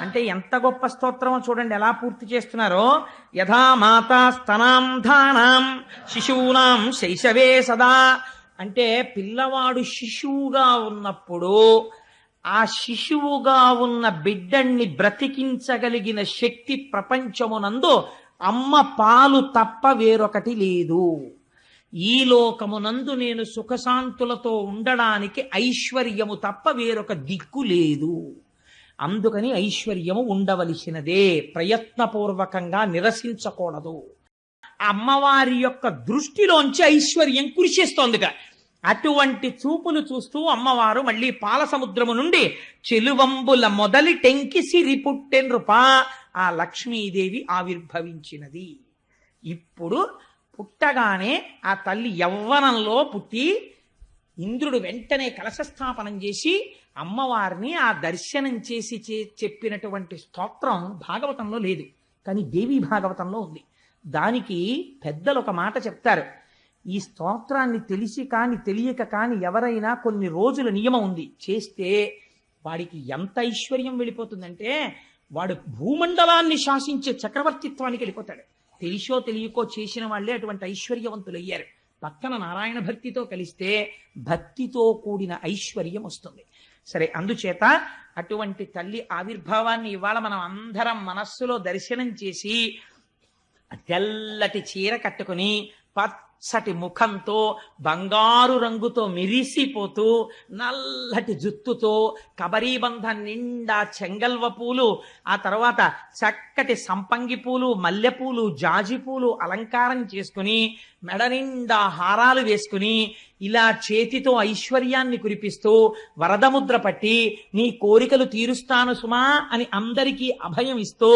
అంటే ఎంత గొప్ప స్తోత్రమో చూడండి ఎలా పూర్తి చేస్తున్నారో. యథా మాతా స్తనాం ధానాం శిశూనాం శైశవే సదా. అంటే పిల్లవాడు శిశువుగా ఉన్నప్పుడు ఆ శిశువుగా ఉన్న బిడ్డణ్ణి బ్రతికించగలిగిన శక్తి ప్రపంచమునందు అమ్మ పాలు తప్ప వేరొకటి లేదు. ఈ లోకమునందు నేను సుఖశాంతులతో ఉండడానికి ఐశ్వర్యము తప్ప వేరొక దిక్కు లేదు. అందుకని ఐశ్వర్యము ఉండవలసినదే. ప్రయత్నపూర్వకంగా నిరసించకూడదు. అమ్మవారి యొక్క దృష్టిలోంచి ఐశ్వర్యం కురిసేస్తోందిగా అటువంటి చూపులు చూస్తూ అమ్మవారు మళ్ళీ పాల సముద్రము నుండి చెలువంబుల మొదలి టెంకి సిరి పుట్టెన్రుపా ఆ లక్ష్మీదేవి ఆవిర్భవించినది. ఇప్పుడు పుట్టగానే ఆ తల్లి యవ్వనంలో పుట్టి ఇంద్రుడు వెంటనే కలశస్థాపనం చేసి అమ్మవారిని ఆ దర్శనం చేసి చే- చెప్పినటువంటి స్తోత్రం భాగవతంలో లేదు. కానీ దేవీ భాగవతంలో ఉంది. దానికి పెద్దలు ఒక మాట చెప్తారు. ఈ స్తోత్రాన్ని తెలిసి కానీ తెలియక కానీ ఎవరైనా కొన్ని రోజుల నియమం ఉంది. చేస్తే వాడికి ఎంత ఐశ్వర్యం వెళ్ళిపోతుందంటే వాడు భూమండలాన్ని శాసించే చక్రవర్తిత్వానికి వెళ్ళిపోతాడు. తెలిసో తెలియకో చేసిన వాళ్ళే అటువంటి ఐశ్వర్యవంతులు అయ్యారు పక్కన నారాయణ భక్తితో కలిస్తే భక్తితో కూడిన ఐశ్వర్యం వస్తుంది. సరే అందుచేత అటువంటి తల్లి ఆవిర్భావాన్ని ఇవాళ మనం అందరం మనస్సులో దర్శనం చేసి తెల్లటి చీర కట్టుకుని పచ్చటి ముఖంతో బంగారు రంగుతో మిరిసిపోతూ నల్లటి జుత్తుతో కబరీబంధం నిండా చెంగల్వ పూలు ఆ తర్వాత చక్కటి సంపంగి పూలు మల్లెపూలు జాజి పూలు అలంకారం చేసుకుని మెడ నిండా హారాలు వేసుకుని ఇలా చేతితో ఐశ్వర్యాన్ని కురిపిస్తూ వరదముద్ర పట్టి నీ కోరికలు తీరుస్తాను సుమా అని అందరికీ అభయం ఇస్తూ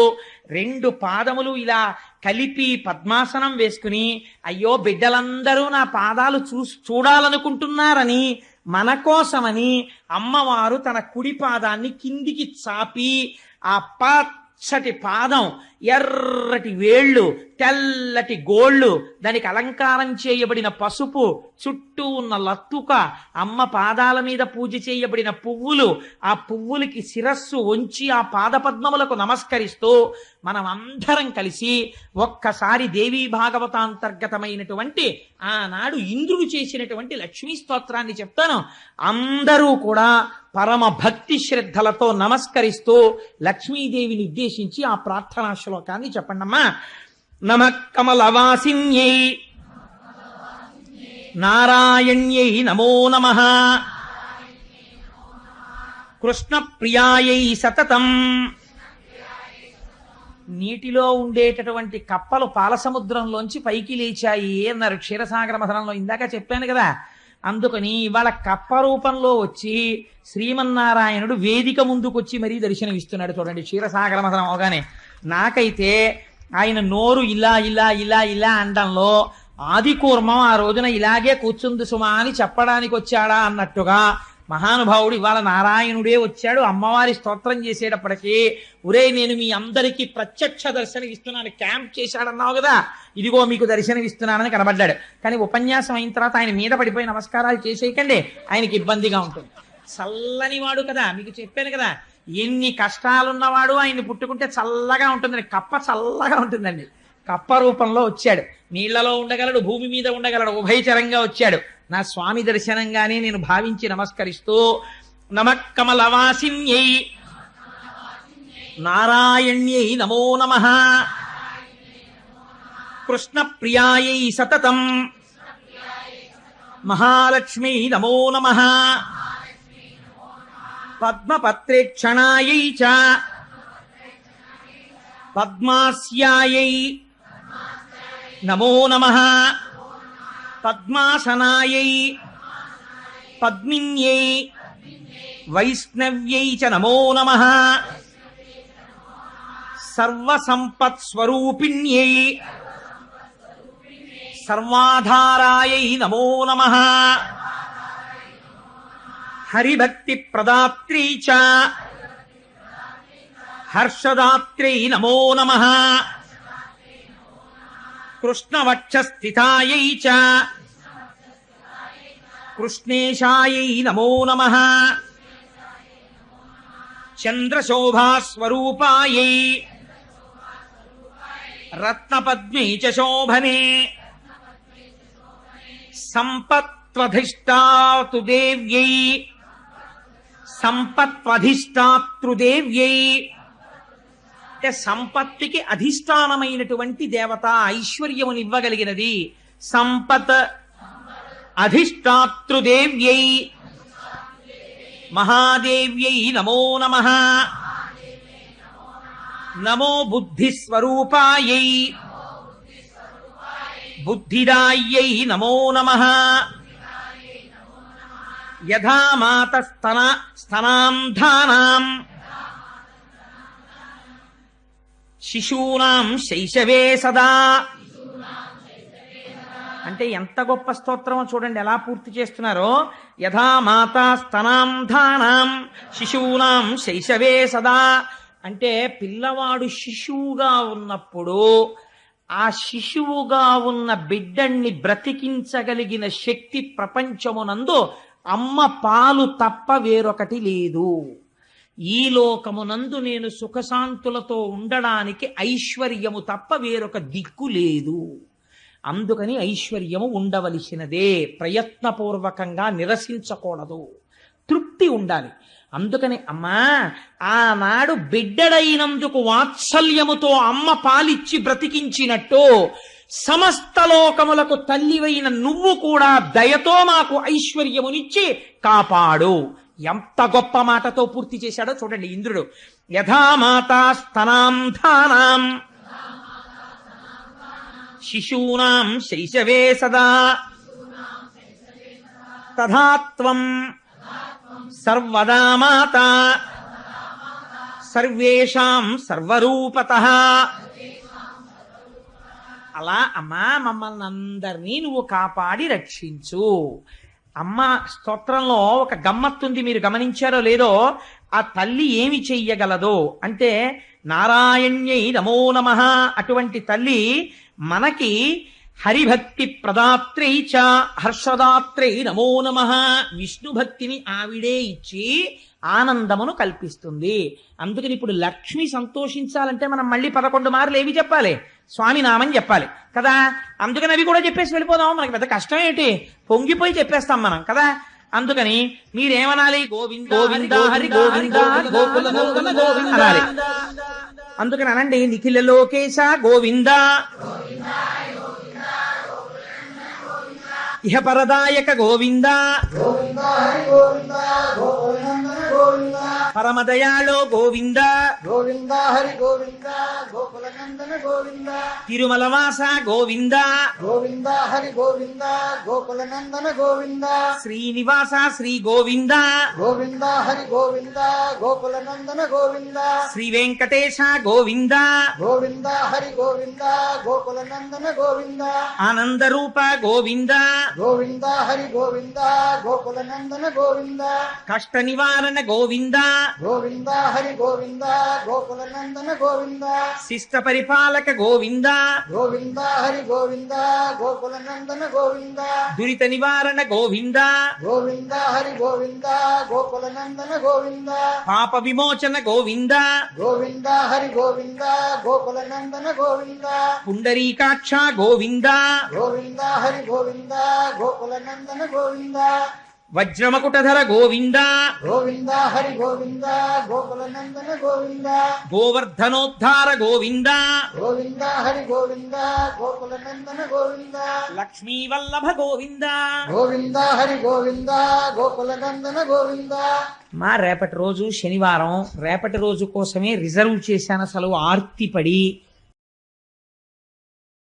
రెండు పాదములు ఇలా కలిపి పద్మాసనం వేసుకుని అయ్యో బిడ్డలందరూ నా పాదాలు చూ చూడాలనుకుంటున్నారని మన కోసమని అమ్మవారు తన కుడి పాదాన్ని కిందికి చాపి ఆ పచ్చటి పాదం ఎర్రటి వేళ్ళు తెల్లటి గోళ్ళు దానికి అలంకారం చేయబడిన పసుపు చుట్టూ ఉన్న లత్తుక అమ్మ పాదాల మీద పూజ చేయబడిన పువ్వులు ఆ పువ్వులకి శిరస్సు వంచి ఆ పాదపద్మములకు నమస్కరిస్తూ మనం అందరం కలిసి ఒక్కసారి దేవీ భాగవతాంతర్గతమైనటువంటి ఆనాడు ఇంద్రుడు చేసినటువంటి లక్ష్మీ స్తోత్రాన్ని చెప్తాను. అందరూ కూడా పరమ భక్తి శ్రద్ధలతో నమస్కరిస్తూ లక్ష్మీదేవిని ఉద్దేశించి ఆ ప్రార్థనా శ్లోకాన్ని చెప్పండమ్మా. నమ కమలవాసిన్యై నారాయణ్యై నమో నమ కృష్ణ ప్రియాయై సతతం నీటిలో ఉండేటటువంటి కప్పలు పాలసముద్రంలోంచి పైకి లేచాయి అన్నారు క్షీరసాగర మథనంలో ఇందాక చెప్పాను కదా. అందుకని ఇవాళ కప్ప రూపంలో వచ్చి శ్రీమన్నారాయణుడు వేదిక ముందుకొచ్చి మరీ దర్శనమిస్తున్నాడు చూడండి క్షీరసాగర మథనం అవగానే. నాకైతే ఆయన నోరు ఇలా ఇలా ఇలా ఇలా అనడంలో ఆది కూర్మం ఆ రోజున ఇలాగే కూర్చుంది సుమా అని చెప్పడానికి వచ్చాడా అన్నట్టుగా మహానుభావుడు ఇవాళ నారాయణుడే వచ్చాడు. అమ్మవారి స్తోత్రం చేసేటప్పటికీ ఒరే నేను మీ అందరికీ ప్రత్యక్ష దర్శనం ఇస్తున్నాను. క్యాంప్ చేశాడన్నావు కదా. ఇదిగో మీకు దర్శనం ఇస్తున్నానని కనబడ్డాడు. కానీ ఉపన్యాసం అయిన తర్వాత ఆయన మీద పడిపోయి నమస్కారాలు చేసేయకండి. ఆయనకి ఇబ్బందిగా ఉంటుంది. చల్లని వాడు కదా. మీకు చెప్పాను కదా. ఎన్ని కష్టాలున్నవాడు ఆయన్ని పుట్టుకుంటే చల్లగా ఉంటుందండి. కప్ప చల్లగా ఉంటుందండి. కప్ప రూపంలో వచ్చాడు. నీళ్ళలో ఉండగలడు భూమి మీద ఉండగలడు ఉభయచరంగా వచ్చాడు. నా స్వామి దర్శనంగానే నేను భావించి నమస్కరిస్తూ నమక్కమలవాసిన్యై నారాయణ్యై నమో నమ. కృష్ణ ప్రియాయై సతతం. మహాలక్ష్మీ నమో నమ. పద్మపత్రేక్షణాయై చ. పద్మాస్యాయై. నమో నమ. పద్మాసనాయై. పద్మిన్యై. వైష్ణవ్యై చ నమో నమ. సర్వసంపత్స్వరూపిణ్యై. సర్వాధారాయై నమో నమ. हरिभक्तिप्रदात्री च। हर्षदात्र्यै नमो नमः। कृष्णवक्षस्थितायै च। कृष्णेशायै नमो नमः। चन्द्रशोभास्वरूपायै। रत्नपद्मै च शोभने। सम्पत्त्वधिष्ठा तु देव्यै। సంపత్వధిష్టాతృదేవ్యై. అంటే సంపత్తికి అధిష్టానమైనటువంటి దేవత ఐశ్వర్యమునివ్వగలిగినది. సంపత్ అధిష్టాతృదేవ్యై. మహాదేవ్యై నమో నమ. నమో బుద్ధిస్వరూపాయై. బుద్ధిదాయ్యై నమో నమ. యథా మాత స్తన స్తనాం శిశూనాం శైశవే సదా. అంటే ఎంత గొప్ప స్తోత్రమో చూడండి ఎలా పూర్తి చేస్తున్నారో. యథా మాతా స్తనాం శిశూనాం శైశవే సదా. అంటే పిల్లవాడు శిశువుగా ఉన్నప్పుడు ఆ శిశువుగా ఉన్న బిడ్డణ్ణి బ్రతికించగలిగిన శక్తి ప్రపంచమునందు అమ్మ పాలు తప్ప వేరొకటి లేదు. ఈ లోకమునందు నేను సుఖశాంతులతో ఉండడానికి ఐశ్వర్యము తప్ప వేరొక దిక్కు లేదు. అందుకని ఐశ్వర్యము ఉండవలసినదే. ప్రయత్నపూర్వకంగా నిరసించకూడదు. తృప్తి ఉండాలి. అందుకని అమ్మా ఆనాడు బిడ్డడైనందుకు వాత్సల్యముతో అమ్మ పాలిచ్చి బ్రతికించినట్టు సమస్త లోకములకు తల్లివైన నువ్వు కూడా దయతో మాకు ఐశ్వర్యమునిచ్చి కాపాడు. ఎంత గొప్ప మాటతో పూర్తి చేశాడో చూడండి ఇంద్రుడు. యథామాతా స్తనాం ధానాం. శిశూనాం శైశవే సదా. తథాత్వం సర్వదా మాత. సర్వేషాం సర్వరూపత. అలా అమ్మా మమ్మల్ని అందరినీ నువ్వు కాపాడి రక్షించు. అమ్మ స్తోత్రంలో ఒక గమ్మత్తుంది మీరు గమనించారో లేదో ఆ తల్లి ఏమి చెయ్యగలదో. అంటే నారాయణ్యై నమో నమ అటువంటి తల్లి మనకి హరిభక్తి ప్రదాత్రై చ హర్షదాత్రై నమో నమ విష్ణు భక్తిని ఆవిడే ఇచ్చి ఆనందమును కల్పిస్తుంది. అందుకని ఇప్పుడు లక్ష్మి సంతోషించాలంటే మనం మళ్ళీ పదకొండు మార్లు ఏవి చెప్పాలి? స్వామి నామం చెప్పాలి. కదా? అందుకని అవి కూడా చెప్పేసి వెళ్ళిపోదాం. మనకి పెద్ద కష్టం ఏంటి? పొంగిపోయి చెప్పేస్తాం మనం కదా? అందుకని మీరేమనాలి? గోవింద గోవింద హరి గోవింద గోకుల నందన గోవింద. అనాలి. అందుకని అనండి నిఖిల లోకేశ గోవింద. ఇహ పరదాయక గోవింద గోవింద. హరి గోవింద. గోవింద పరమదయాళో గోవింద. గోవింద హరి గోవింద గోకులనందన గోవింద. తిరుమలవాస గోవింద. గోవింద హరి గోవింద గోకులనందన గోవింద. శ్రీనివాస శ్రీ గోవింద. గోవింద హరి గోవింద గోకులనందన గోవింద. శ్రీ వెంకటేశ గోవింద. గోవింద హరి గోవింద గోకులనందన గోవింద. ఆనందరూప గోవింద. గోవింద హరి గోవింద గోకులనందన గోవింద. కష్ట నివారణ గోవింద. గోవింద హరి గోవింద గోకులనందన గోవింద. శిష్ట పరిపాలక గోవింద. గోవింద హరి గోవింద గోకులనందన గోవింద. దురిత నివారణ గోవింద. గోవింద హరి గోవింద గోకులనందన గోవింద. పాప విమోచన గోవింద. గోవింద హరి గోవింద గోకులనందన గోవింద. పుండరీకాక్ష గోవింద. గోవింద హరి గోవింద గోకులనందన గోవింద. వజ్రమకుటధర గోవింద. గోవింద హరి గోవింద గోకులనందన గోవింద. గోవర్ధనోద్ధార గోవింద. గోవింద హరి గోవింద గోకులనందన గోవింద. లక్ష్మీ వల్లభ గోవింద. గోవింద హరి గోవింద గోకులనందన గోవింద. మా రేపటి రోజు శనివారం. రేపటి రోజు కోసమే రిజర్వ్ చేశాను అసలు ఆర్తిపడి.